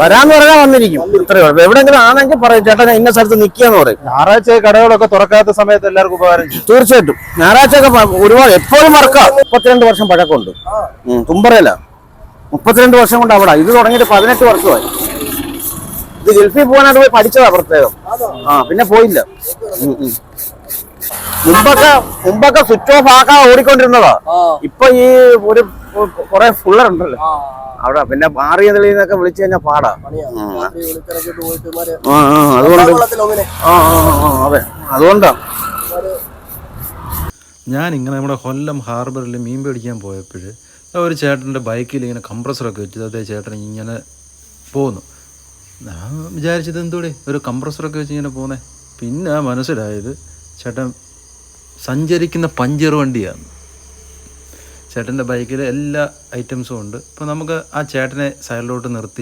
വരാന്ന് പറഞ്ഞാൽ വന്നിരിക്കും. ഇത്രയേ ഉള്ളൂ. എവിടെങ്കിലും ആണെങ്കിൽ പറയും ചേട്ടാ ഞാൻ ഇന്ന സ്ഥലത്ത് നിൽക്കുകയെന്ന് പറയും. ഞായറാഴ്ച കടകളൊക്കെ തുറക്കാത്ത സമയത്ത് എല്ലാവർക്കും ഉപകാരം ചെയ്യും. തീർച്ചയായിട്ടും. ഞായറാഴ്ച ഒക്കെ ഒരുപാട് എപ്പോഴും വർക്കാ. മുപ്പത്തിരണ്ട് വർഷം പഴക്കമുണ്ട്. തുമ്പറയല്ല തുമ്പറയില. മുപ്പത്തിരണ്ട് വർഷം കൊണ്ട് അവിടെ. ഇത് തുടങ്ങിയിട്ട് പതിനെട്ട് വർഷമായി. ഇത് ഗൾഫിൽ പോകാനായിട്ട് പോയി പഠിച്ചതാ പ്രത്യേകം. ആ പിന്നെ പോയില്ല. മുമ്പൊക്കെ മുമ്പൊക്കെ സ്വിച്ച് ഓഫ് ആക്കാൻ ഓടിക്കൊണ്ടിരുന്നതാ. ഇപ്പൊ ഈ ഒരു കുറെ ഫുള്ളർ ഉണ്ടല്ലോ. അവിടെ പിന്നെ മാറിയ തെളിന്നൊക്കെ വിളിച്ചു കഴിഞ്ഞാൽ പാടാ. അതുകൊണ്ട് അതെ. അതുകൊണ്ടാ. ഞാൻ ഇങ്ങനെ നമ്മുടെ കൊല്ലം ഹാർബറിൽ മീൻ പിടിക്കാൻ പോയപ്പോൾ ഒരു ചേട്ടന്റെ ബൈക്കിൽ ഇങ്ങനെ കംപ്രസറൊക്കെ വെച്ചു അതേ ചേട്ടൻ ഇങ്ങനെ പോന്നു. ഞാൻ വിചാരിച്ചത് എന്തോടെ? ഒരു കംപ്രസറൊക്കെ വെച്ച് ഇങ്ങനെ പോന്നേ. പിന്നെ മനസ്സിലായത് ചേട്ടൻ സഞ്ചരിക്കുന്ന പഞ്ചർ വണ്ടിയാണ്. ചേട്ടന്റെ ബൈക്കിൽ എല്ലാ ഐറ്റംസും ഉണ്ട്. അപ്പോൾ നമുക്ക് ആ ചേട്ടനെ സൈഡിലോട്ട് നിർത്തി